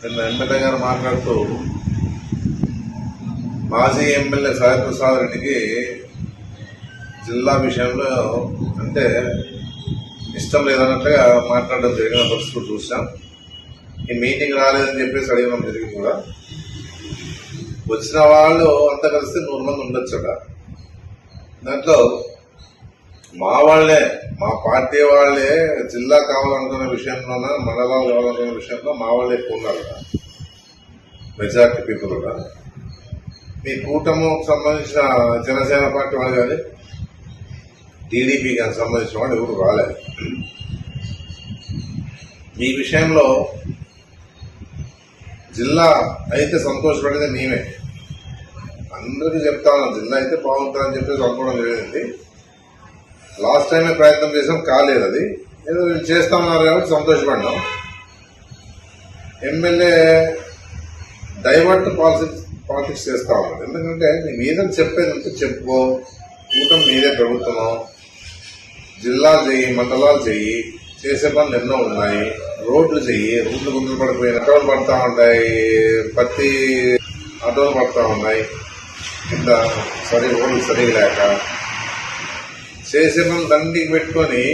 నిన్న ఎమ్మెల్యే గారు మాట్లాడుతూ మాజీ ఎమ్మెల్యే సాయిప్రసాద్ రెడ్డికి జిల్లా విషయంలో అంటే ఇష్టం లేదన్నట్టుగా మాట్లాడడం జరిగిన పరిస్థితులు చూసాం ఈ మీటింగ్ రాలేదని చెప్పేసి అడగడం జరిగింది కూడా వచ్చిన వాళ్ళు అంతా కలిస్తే నూరు మంది ఉండొచ్చట. దాంట్లో మా వాళ్ళే మా పార్టీ వాళ్ళే జిల్లా కావాలనుకున్న విషయంలోన మండలాలు కావాలనుకునే విషయంలో మా వాళ్ళే ఎక్కువ ఉన్నారు మెజార్టీ పీపుల్ కూడా. మీ కూటమికి సంబంధించిన జనసేన పార్టీ వాళ్ళు కానీ టీడీపీ కానీ సంబంధించిన వాళ్ళు ఎవరు రాలేదు. మీ విషయంలో జిల్లా అయితే సంతోషపడేది మేమే. అందరికీ చెప్తా ఉన్నాం జిల్లా అయితే బాగుంటుందని చెప్పేసి అనుకోవడం జరిగింది లాస్ట్ టైమే ప్రయత్నం చేసాం కాలేదు అది. ఏదో వీళ్ళు చేస్తామన్నారు కాబట్టి సంతోషపడ్డాం. ఎమ్మెల్యే డైవర్ట్ పాలిటిక్స్ పాలిటిక్స్ చేస్తా ఉన్నారు. ఎందుకంటే నీ మీద చెప్పేది ఉంటే చెప్పుకో కూటమి మీదే ప్రభుత్వం జిల్లాలు చెయ్యి మండలాలు చెయ్యి. చేసే పనులు ఎన్నో ఉన్నాయి. రోడ్లు చెయ్యి. రోడ్లు గుండెలు పడిపోయిన అటోలు పడతా ఉంటాయి పత్తి అటోలు పడతా ఉన్నాయి. కింద సరి రోడ్లు సరిగా లేక చేసే పనులు దండికి పెట్టుకొని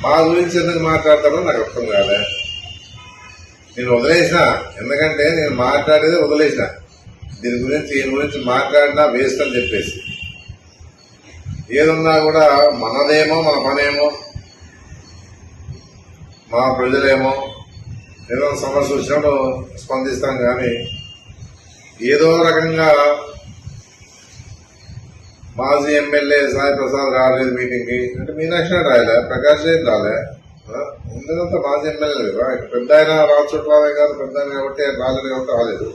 మా గురించి ఎందుకు మాట్లాడతాడో నాకు అర్థం కాలే. నేను వదిలేసిన ఎందుకంటే నేను మాట్లాడేది వదిలేసిన. దీని గురించి దీని గురించి మాట్లాడినా వేస్ట్ అని చెప్పేసి. ఏదున్నా కూడా మనదేమో మన పనేమో మా ప్రజలేమో ఏదో సమస్య వచ్చినప్పుడు స్పందిస్తాం కానీ ఏదో రకంగా మాజీ ఎమ్మెల్యే సాయి ప్రసాద్ రాలేదు మీటింగ్కి అంటే మీనాక్షి రాయలే ప్రకాష్ ఏం రాలే. ఆ, మాజీ ఎమ్మెల్యే కదా. పెద్ద ఆయన రామచోట్రావే కాదు పెద్ద ఆయన కాబట్టి రాలేదు కాబట్టి రాలేదు.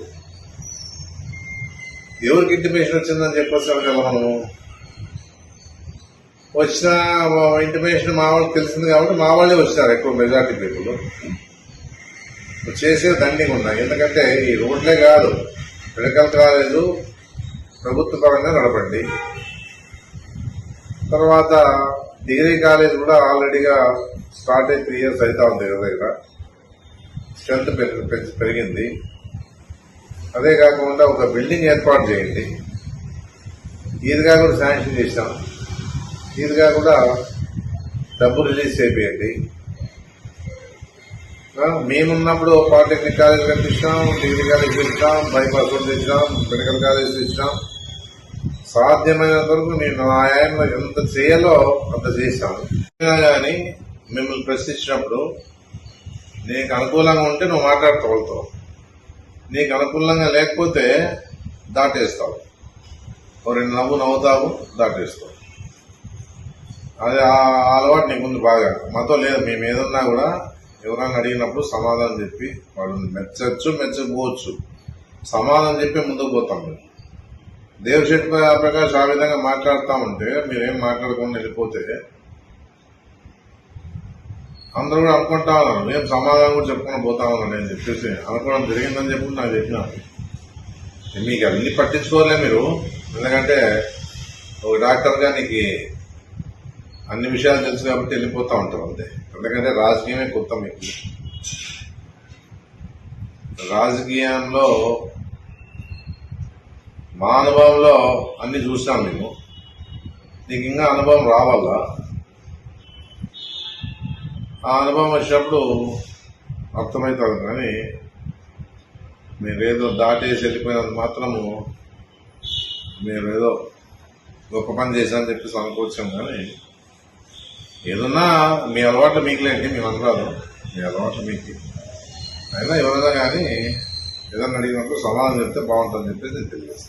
ఎవరికి ఇంటిమేషన్ వచ్చిందని చెప్పొచ్చాను కదా మనము. వచ్చిన ఇంటిమేషన్ మా వాళ్ళకి తెలిసింది కాబట్టి మా వాళ్ళే వచ్చారు ఎక్కువ మెజార్టీ పీపుల్ చేసే దండిగా ఉన్నాయి. ఎందుకంటే ఈ రోడ్లే కాదు. మెడికల్ కాలేజు ప్రభుత్వ పరంగా నడపండి. తర్వాత డిగ్రీ కాలేజ్ కూడా ఆల్రెడీగా స్టార్ట్ అయి త్రీ ఇయర్స్ అవుతా ఉంది దగ్గర దగ్గర స్ట్రెంత్ పెరిగింది. అదే కాకుండా ఒక బిల్డింగ్ ఏర్పాటు చేయండి. ఈదిగా కూడా శాంక్షన్ చేసాం ఈదిగా కూడా డబ్బు రిలీజ్ చేయండి మేమున్నప్పుడు పాలిటెక్నిక్ కాలేజ్ కట్టించాం డిగ్రీ కాలేజ్ ఇచ్చినాం బైపాస్ రోడ్ ఇచ్చినాం మెడికల్ కాలేజ్ తెచ్చినాం సాధ్యమైనంత వరకు నేను ఆయాయంలో ఎంత చేయాలో అంత చేశాను. కానీ మిమ్మల్ని ప్రశ్నించినప్పుడు నీకు అనుకూలంగా ఉంటే నువ్వు మాట్లాడతావు నీకు అనుకూలంగా లేకపోతే దాటేస్తావు. ఓ రెండు నవ్వు నవ్వుతావు దాటేస్తావు. అది ఆ అలవాటు నీకు ముందు బాగా. మాతో లేదు మేము ఏదన్నా కూడా ఎవరైనా అడిగినప్పుడు సమాధానం చెప్పి వాళ్ళని మెచ్చచ్చు మెచ్చకపోవచ్చు. సమాధానం చెప్పి ముందుకు పోతాం మేము. దేవశెట్టి ప్రకాష్ ఆ విధంగా మాట్లాడుతూ ఉంటే మీరేం మాట్లాడకుండా వెళ్ళిపోతే అందరూ కూడా అనుకుంటా ఉన్నారు. మేము సమాధానం కూడా చెప్పుకొని పోతా ఉన్నాను నేను చెప్పేసి. అనుకోవడం జరిగిందని చెప్పి నాకు చెప్పినా. మీకు అన్ని పట్టించుకోలే మీరు. ఎందుకంటే ఒక డాక్టర్గా నీకు అన్ని విషయాలు తెలుసు కాబట్టి వెళ్ళిపోతూ ఉంటాం అంతే. ఎందుకంటే రాజకీయమే కొత్త మీకు. రాజకీయంలో మా అనుభవంలో అన్ని చూసాం మేము. నీకు ఇంకా అనుభవం రావాలా? ఆ అనుభవం వచ్చినప్పుడు అర్థమవుతుంది కానీ మీరేదో దాటేసి వెళ్ళిపోయినంత మాత్రము మీరేదో గొప్ప పని చేశారని చెప్పేసి అనుకోవచ్చాం కానీ ఏదన్నా మీ అలవాట్లు మీకులేండి మేము అనరాదు. మీ అలవాట్లు మీకు. అయినా ఎవరైనా కానీ ఏదన్నా అడిగినప్పుడు సమాధానం చెప్తే బాగుంటుందని చెప్పేసి నేను తెలియజేస్తాను.